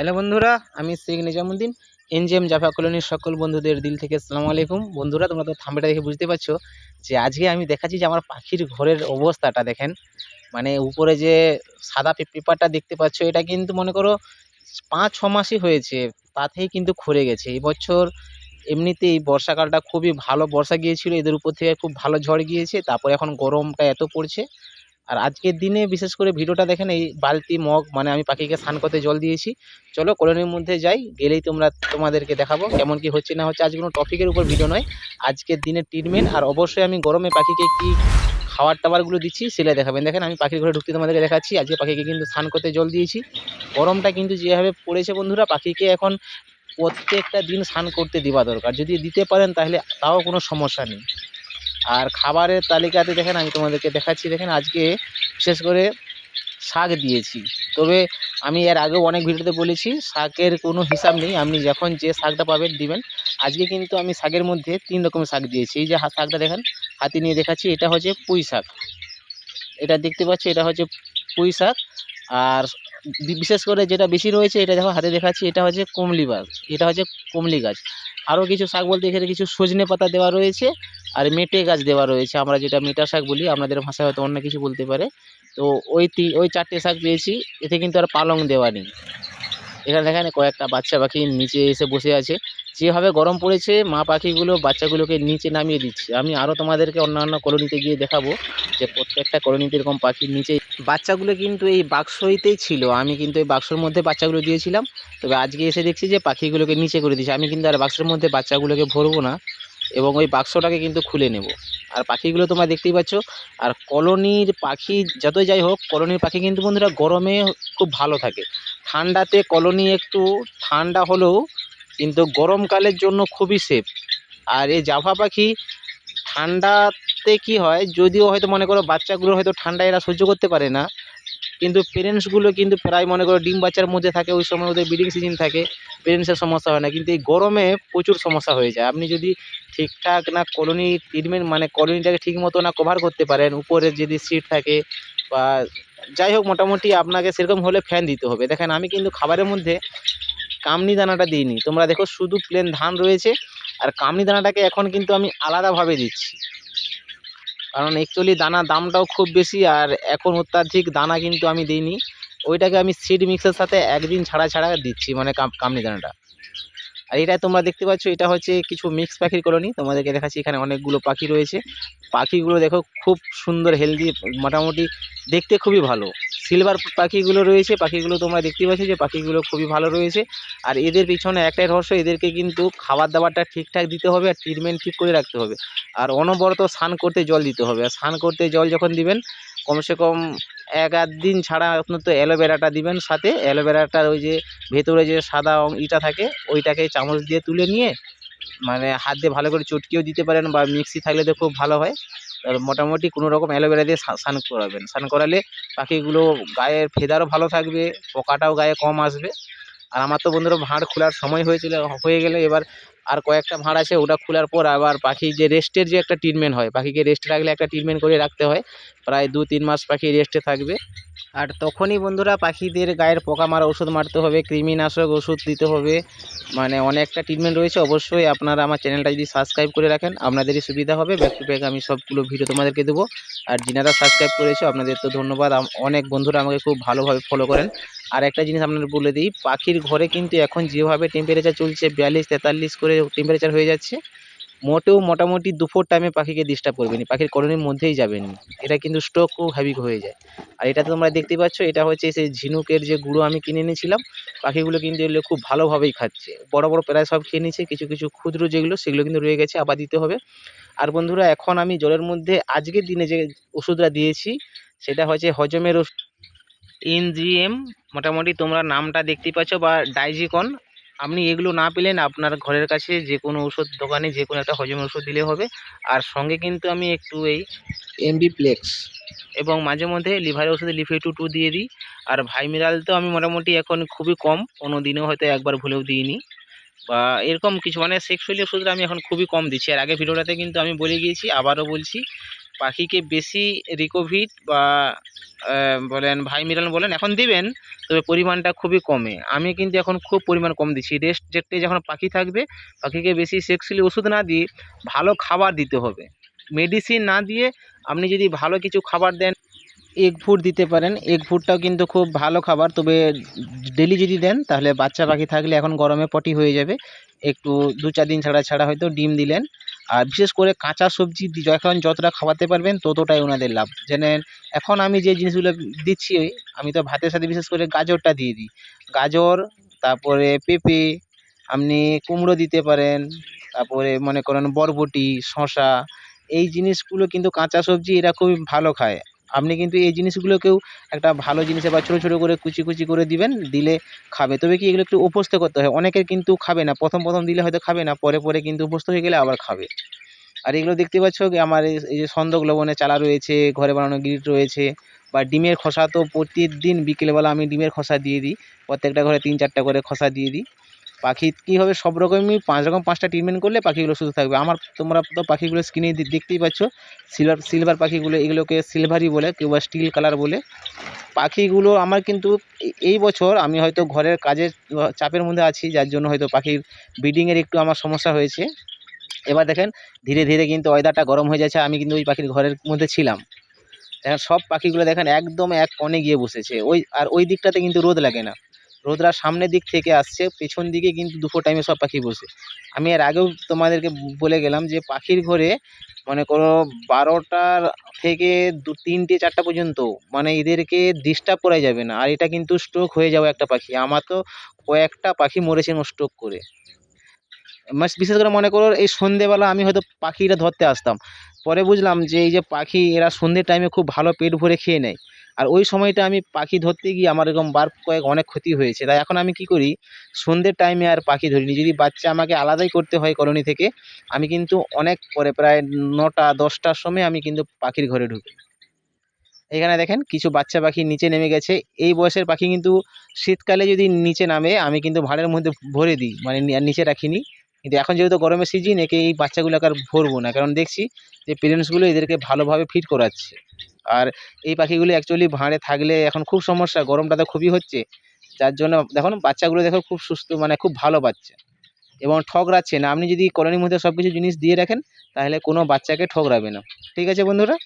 Hello বন্ধুরা, আমি Sheikh Nizamuddin, NGM জাফা কলোনির সকল বন্ধুদের দিল থেকে আসসালামু আলাইকুম। বন্ধুরা, তোমরা তো থাম্বেটা দেখে বুঝতে পারছ যে আজকে আমি দেখাচ্ছি যে আমার পাখির ঘরের অবস্থাটা দেখেন। মানে উপরে যে সাদা পেপারটা দেখতে পাচ্ছ, এটা কিন্তু মনে করো পাঁচ, ছ মাসই হয়েছে, তাতেই কিন্তু খরে গেছে। এই বছর এমনিতেই বর্ষাকালটা খুবই ভালো, বর্ষা গিয়েছিল, এদের উপর থেকে খুব ভালো ঝড় গিয়েছে, তারপর এখন গরমটা এত পড়ছে। আর আজকের দিনে বিশেষ করে ভিডিওটা দেখেন এই বালতি, মগ মানে আমি পাখিকে স্নান করতে জল দিয়েছি। চলো, কলোনির মধ্যে যাই, গেলেই তোমরা, তোমাদেরকে দেখাবো কেমন কি হচ্ছে, না হচ্ছে। আজ কোনো টপিকের উপর ভিডিও নয়। আজকের দিনের ট্রিটমেন্ট আর অবশ্যই আমি গরমে পাখিকে কি খাবার টাবারগুলো দিচ্ছি সেটা দেখাবেন। দেখেন, আমি পাখির ঘরে ঢুকতে তোমাদেরকে দেখাচ্ছি। আজকে পাখিকে কিন্তু স্নান করতে জল দিয়েছি। গরমটা কিন্তু যেভাবে পড়েছে বন্ধুরা, পাখিকে এখন প্রত্যেকটা দিন স্নান করতে দেওয়া দরকার। যদি দিতে পারেন, তাহলে তাও কোনো সমস্যা নেই। আর খাবারের তালিকাতে দেখেন আমি তোমাদেরকে দেখাচ্ছি, দেখেন আজকে বিশেষ করে শাক দিয়েছি। তবে আমি এর আগেও অনেক ভিডিওতে বলেছি, শাকের কোনো হিসাব নেই, আপনি যখন যে শাকটা পাবেন দিবেন। আজকে কিন্তু আমি শাকের মধ্যে তিন রকমের শাক দিয়েছি, এই যে শাকটা দেখেন, হাতে নিয়ে দেখাচ্ছি, এটা হচ্ছে পুঁই শাক। এটা দেখতে পাচ্ছি, এটা হচ্ছে পুঁই শাক, আর বিশেষ করে যেটা বেশি রয়েছে, এটা দেখো হাতে দেখাচ্ছি, এটা হচ্ছে কমলি গাছ এটা হচ্ছে কমলি গাছ। আরও কিছু শাক বলতে এখানে কিছু সজনে পাতা দেওয়া রয়েছে আর মেটে গাছ দেওয়া রয়েছে। আমরা যেটা মেটা শাক বলি আপনাদের ভাষায় হয়তো অন্য কিছু বলতে পারে। তো ওই ওই চারটে শাক পেয়েছি, এতে কিন্তু আর পালং দেওয়া নেই। এখানে দেখেন কয়েকটা বাচ্চা পাখি নিচে এসে বসে আছে। যেভাবে গরম পড়েছে, মা পাখিগুলো বাচ্চাগুলোকে নিচে নামিয়ে দিচ্ছে। আমি আরও তোমাদেরকে অন্যান্য কলোনিতে গিয়ে দেখাবো যে প্রত্যেকটা কলোনিতে এরকম পাখির নিচে বাচ্চাগুলো কিন্তু এই বাক্সইতেই ছিল। আমি কিন্তু এই বাক্সর মধ্যে বাচ্চাগুলো দিয়েছিলাম। তবে আজকে এসে দেখছি যে পাখিগুলোকে নিচে করে দিয়েছে। আমি কিন্তু আর বাক্সের মধ্যে বাচ্চাগুলোকে ভরবো না। এবং ওই বাক্সটাকে কিন্তু খুলে নেব। আর পাখিগুলো তোমরা দেখতেই পাচ্ছ, আর কলোনির পাখি যতই যাই হোক, কলোনির পাখি কিন্তু বন্ধুরা গরমে খুব ভালো থাকে। ঠান্ডাতে কলোনি একটু ঠান্ডা হলেও কিন্তু গরমকালের জন্য খুবই সেফ আর এই জাভা পাখি ঠান্ডাতে কি হয়, যদিও হয়তো মনে করো বাচ্চাগুলো হয়তো ঠান্ডা এরা সহ্য করতে পারে না কিন্তু পেরেন্টসগুলো কিন্তু প্রায় মনে করো ডিম বাচ্চার মধ্যে থাকে, ওই সময় ওদের ব্রিডিং সিজন থাকে পেরেন্টসের সমস্যা হয় না। কিন্তু এই গরমে প্রচুর সমস্যা হয়ে যায়। আপনি যদি ঠিকঠাক না কলোনি ট্রিটমেন্ট মানে কলোনিটাকে ঠিক মতো না কভার করতে পারেন, উপরে যদি সিট থাকে বা যাই হোক মোটামুটি আপনাকে সেরকম হলে ফ্যান দিতে হবে। দেখেন আমি কিন্তু খাবারের মধ্যে কামনি দানাটা দিইনি। তোমরা দেখো শুধু প্লেন ধান রয়েছে, আর কামনি দানাটাকে এখন কিন্তু আমি আলাদাভাবে দিচ্ছি। কারণ অ্যাকচুয়ালি দানা দামটাও খুব বেশি আর এখন অত্যাধিক দানা কিন্তু আমি দিইনি। ওইটাকে আমি সিড মিক্সের সাথে একদিন ছাড়া ছাড়া দিচ্ছি মানে কাম- কামনি দানাটা। আর এটা তোমরা দেখতে পাচ্ছ, এটা হচ্ছে কিছু মিক্স পাখির কলোনি তোমাদেরকে দেখাচ্ছি এখানে অনেকগুলো পাখি রয়েছে। পাখিগুলো দেখো খুব সুন্দর হেলদি মোটামুটি দেখতে খুবই ভালো। সিলভার পাখিগুলো রয়েছে, পাখিগুলো তোমরা দেখতে পাচ্ছ যে পাখিগুলো খুবই ভালো রয়েছে। আর এদের পিছনে একটাই রহস্য, এদেরকে কিন্তু খাবার দাবারটা ঠিকঠাক দিতে হবে আর ট্রিটমেন্ট ঠিক করে রাখতে হবে। আর অনবরত স্নান করতে জল দিতে হবে। আর স্নান করতে জল যখন দিবেন, কমসে কম এক আধ দিন ছাড়া আপনার তো অ্যালোভেরাটা দিবেন সাথে। অ্যালোভেরাটার ওই যে ভেতরে যে সাদা ইটা থাকে, ওইটাকে চামচ দিয়ে তুলে নিয়ে মানে হাত দিয়ে ভালো করে চটকিও দিতে পারেন বা মিক্সি থাকলে তো খুব ভালো হয়। আর মোটামুটি কোনো রকম অ্যালোভেরা দিয়ে স্না- স্নান করাবেন। স্নান করালে পাখিগুলো গায়ের ফেদারও ভালো থাকবে, পোকাটাও গায়ে কম আসবে। আর আমার তো বন্ধুরা ভাঁড় খোলার সময় হয়েছিল, হয়ে গেলে এবার আর কয়েকটা ভাঁড় আছে, ওটা খোলার পর আবার পাখি যে রেস্টের যে একটা ট্রিটমেন্ট হয়, পাখিকে রেস্টে রাখলে একটা ট্রিটমেন্ট করে রাখতে হয়। প্রায় দু তিন মাস পাখি রেস্টে থাকবে। আর তখনই বন্ধুরা পাখিদের গায়ের পোকা মারা ওষুধ মারতে হবে, কৃমিনাশক ওষুধ দিতে হবে। মানে অনেকটা ট্রিটমেন্ট রয়েছে, অবশ্যই আপনারা আমার চ্যানেলটা যদি সাবস্ক্রাইব করে রাখেন, আপনাদেরই সুবিধা হবে। ব্যাক টু ব্যাক আমি সবগুলো ভিডিও তোমাদেরকে দেবো। আর যিনারা সাবস্ক্রাইব করেছ আপনাদের তো ধন্যবাদ অনেক বন্ধুরা আমাকে খুব ভালোভাবে ফলো করেন। আর একটা জিনিস আপনাদের বলে দিই, পাখির ঘরে কিন্তু এখন যেভাবে টেম্পারেচার চলছে, বিয়াল্লিশ তেতাল্লিশ করে টেম্পারেচার হয়ে যাচ্ছে। মোটেও মোটামুটি দুপুর টাইমে পাখিকে ডিস্টার্ব করবেনি পাখির কলোনির মধ্যেই যাবেন এটা কিন্তু খুব হ্যাভি হয়ে যায়। আর এটা তোমরা দেখতে পাচ্ছ, এটা হচ্ছে সেই ঝিনুকের যে গুঁড়ো আমি কিনে এনেছিলাম। পাখিগুলো কিন্তু এগুলো খুব ভালোভাবেই খাচ্ছে। বড় বড় প্রায় সব খেয়ে নিচ্ছে কিছু কিছু ক্ষুদ্র যেগুলো, সেগুলো কিন্তু রয়ে গেছে, আবার দিতে হবে। আর বন্ধুরা, এখন আমি জলের মধ্যে আজকের দিনে যে ওষুধটা দিয়েছি, সেটা হচ্ছে হজমের ওষুধ। এনজিএম, মোটামুটি তোমরা নামটা দেখতেই পাচ্ছ বা ডাইজিকন। আপনি এগুলো না পেলেন আপনার ঘরের কাছে যে কোনো ওষুধ দোকানে যে কোনো একটা হজমের ওষুধ দিলে হবে। আর সঙ্গে কিন্তু আমি একটু এই এমবিপ্লেক্স। এবং মাঝে মধ্যে লিভারের ওষুধে লিফে টু টু দিয়ে দিই। আর ভাইমিরাল তো আমি মোটামুটি এখন খুবই কম কোনো দিনেও হয়তো একবার ভুলেও দিইনি। বা এরকম কিছু মানে সেক্সুয়ালি ওষুধটা আমি এখন খুবই কম দিচ্ছি। আর আগে ভিডিওটাতে কিন্তু আমি বলে গিয়েছি আবারও বলছি পাখিকে বেশি রিকোভিট বা বলেন ভাইমিরাল বলেন, এখন দিবেন, তবে পরিমাণটা খুবই কমে। আমি কিন্তু এখন খুব পরিমাণ কম দিচ্ছি। রেস্ট যেটে যখন পাখি থাকবে, পাখিকে বেশি সেক্সুয়ালি ওষুধ না দিয়ে ভালো খাবার দিতে হবে। মেডিসিন না দিয়ে আপনি যদি ভালো কিছু খাবার দেন এগ ফুড দিতে পারেন। এগ ফুডটাও কিন্তু খুব ভালো খাবার, তবে ডেলি যদি দেন, তাহলে বাচ্চা পাখি থাকলে এখন গরমে পটি হয়ে যাবে। একটু দু চার দিন ছাড়া ছাড়া হয়তো ডিম দিলেন। আর বিশেষ করে কাঁচা সবজি যখন যতটা খাওয়াতে পারবেন ততটাই ওনাদের লাভ। জানেন এখন আমি যে জিনিসগুলো দিচ্ছি, আমি তো ভাতের সাথে বিশেষ করে গাজরটা দিয়ে দিই। গাজর, তারপরে পেঁপে, আপনি কুমড়ো দিতে পারেন, তারপরে মনে করেন বরবটি, শসা, এই জিনিসগুলো কিন্তু কাঁচা সবজি এরা খুবই ভালো খায়। আপনি কিন্তু এই জিনিসগুলোকেও একটা ভালো জিনিসে বা ছোটো ছোটো করে কুচি কুচি করে দিবেন, দিলে খাবে। তবে কি এগুলো একটু অভ্যস্ত করতে হয়? অনেকের কিন্তু খাবে না। প্রথম প্রথম দিলে হয়তো খাবে না, পরে পরে কিন্তু অভ্যস্ত হয়ে গেলে আবার খাবে। আর এগুলো দেখতে পাচ্ছ আমার এই যে সন্দক লবণে চালা রয়েছে, ঘরে বানানো গ্রিট রয়েছে, বা ডিমের খোসা তো প্রতিদিন বিকেলবেলা আমি ডিমের খোসা দিয়ে দিই। প্রত্যেকটা ঘরে তিন চারটা করে খোসা দিয়ে দিই। পাখি কী হবে? সব রকমই পাঁচ রকম পাঁচটা ট্রিটমেন্ট করলে পাখিগুলো সুস্থ থাকবে। আমার তোমরা তো পাখিগুলো স্ক্রিনে দেখতেই পাচ্ছ। সিলভার সিলভার পাখিগুলো, এগুলোকে সিলভারই বলে কেউ বা স্টিল কালার বলে। পাখিগুলো আমার কিন্তু এই বছর আমি হয়তো ঘরের কাজের চাপের মধ্যে আছি, যার জন্য হয়তো পাখির ব্রিডিংয়ের একটু আমার সমস্যা হয়েছে। এবার দেখেন, ধীরে ধীরে কিন্তু ওয়েদারটা গরম হয়ে যাচ্ছে, আমি কিন্তু ওই পাখির ঘরের মধ্যে ছিলাম। দেখেন, সব পাখিগুলো দেখেন একদম এক কোণে গিয়ে বসেছে। ওই আর ওই দিকটাতে কিন্তু রোদ লাগে না। রোদরা সামনের দিক থেকে আসছে, পেছন দিকে কিন্তু দুপুর টাইমে সব পাখি বসে। আমি এর আগেও তোমাদেরকে বলে গেলাম যে পাখির ঘরে মনে করো বারোটার থেকে দু, তিনটে, চারটা পর্যন্ত মানে এদেরকে ডিস্টার্ব করা যাবে না। আর এটা কিন্তু স্ট্রোক হয়ে যাবে একটা পাখি। আমার তো কয়েকটা পাখি মরেছে স্ট্রোক করে। মানে বিশেষ করে মনে করো এই সন্ধেবেলা আমি হয়তো পাখিটা ধরতে আসতাম। পরে বুঝলাম যে এই যে পাখি এরা সন্ধ্যের টাইমে খুব ভালো পেট ভরে খেয়ে নেয়। আর ওই সময়টা আমি পাখি ধরতে গিয়ে আমার এরকম বার কয়েক অনেক ক্ষতি হয়েছে। তাই এখন আমি কি করি? সন্ধ্যের টাইমে আর পাখি ধরিনি। যদি বাচ্চা আমাকে আলাদাই করতে হয় কলোনি থেকে, আমি কিন্তু অনেক পরে প্রায় নটা, দশটার সময় আমি কিন্তু পাখির ঘরে ঢুকি। এখানে দেখেন কিছু বাচ্চা পাখি নিচে নেমে গেছে। এই বয়সের পাখি কিন্তু শীতকালে যদি নিচে নামে, আমি কিন্তু ভাঁড়ের মধ্যে ভরে দিই মানে নিচে রাখিনি। কিন্তু এখন যেহেতু গরমের সিজন একে এই বাচ্চাগুলোকে আর ভরবো না। কারণ দেখছি যে পেরেন্টসগুলো এদেরকে ভালোভাবে ফিট করাচ্ছে। আর এই পাখিগুলো অ্যাকচুয়ালি ভাঁড়ে থাকলে এখন খুব সমস্যা, গরমটা তো খুবই হচ্ছে। যার জন্য দেখুন, বাচ্চাগুলো দেখো খুব সুস্থ মানে খুব ভালো বাচ্চা এবং ঠকরাচ্ছে না। আপনি যদি কলোনির মধ্যে সব কিছু জিনিস দিয়ে রাখেন, তাহলে কোনো বাচ্চাকে ঠকরাবে না। ঠিক আছে বন্ধুরা?